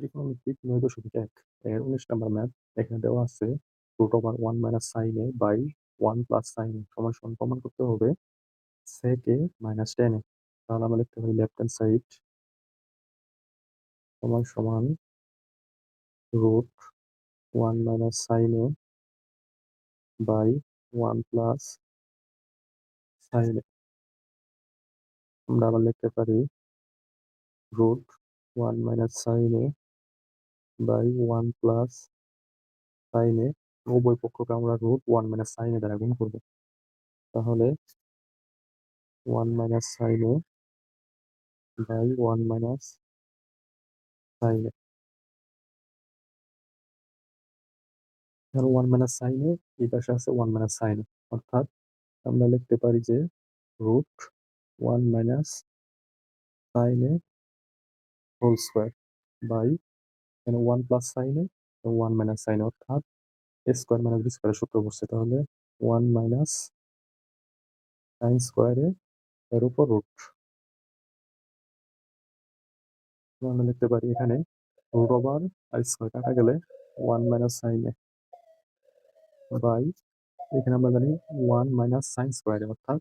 ত্রিকোণমিতিক ৯.১ এর ১৯ number math এখানে দেওয়া আছে root over 1 minus sine A by 1 plus sine A সমান সমান প্রমাণ করতে হবে sec A minus tan A তাহলে আমরা লিখতে পারি লেফট হ্যান্ড সাইড সমান সমান root 1 minus sine A by 1 plus sine A আমরা আবার লিখতে পারি root 1 minus sine A by 1 plus sine উভয় পক্ষকে আমরা রুট 1 মাইনাস সাইন দ্বারা গুণ করব। তাহলে 1 minus sine by 1 minus sine এখানে 1 মাইনাস সাইন এই পাশে আছে 1 মাইনাস সাইন অর্থাৎ আমরা লিখতে পারি যে root 1 minus sine whole square by এখানে one plus sine 1 minus sine অর্থাৎ স্কোয়ার মাইনাস বি স্কোয়ারের সূত্র বসছে তাহলে 1 মাইনাস সাইন স্কোয়ারে এর উপর রুট আমরা লিখতে পারি এখানে রুট ওভার আর স্কোয়ার কাটা গেলে ওয়ান মাইনাস সাইন বাই এখানে আমরা জানি ওয়ান মাইনাস সাইন স্কোয়ারে অর্থাৎ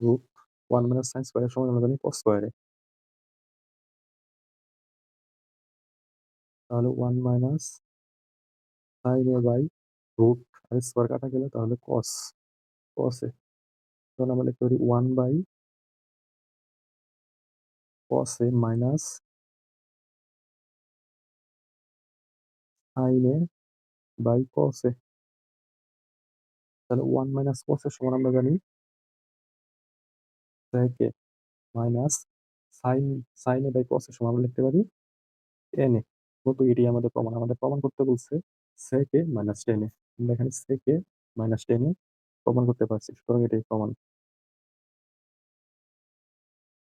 রুট ওয়ান মাইনাস সাইন স্কোয়ারের সমান আমরা জানি কস স্কোয়ারে তাহলে one minus sine A by root R square কাটা গেলে তাহলে কস কস তখন আমরা লিখতে পারি one by cos minus sine A by cos A তাহলে ওয়ান মাইনাস কস এর সমান আমরা জানি minus sine sine A by cos এর সমান আমরা লিখতে পারি tan মূলত এটি আমাদের প্রমাণ। আমাদের প্রমাণ করতে বলছে সে কে মাইনাস টেনে আমরা এখানে সে কে মাইনাস টেনে প্রমাণ করতে পারছি। সুতরাং এটাই প্রমাণ।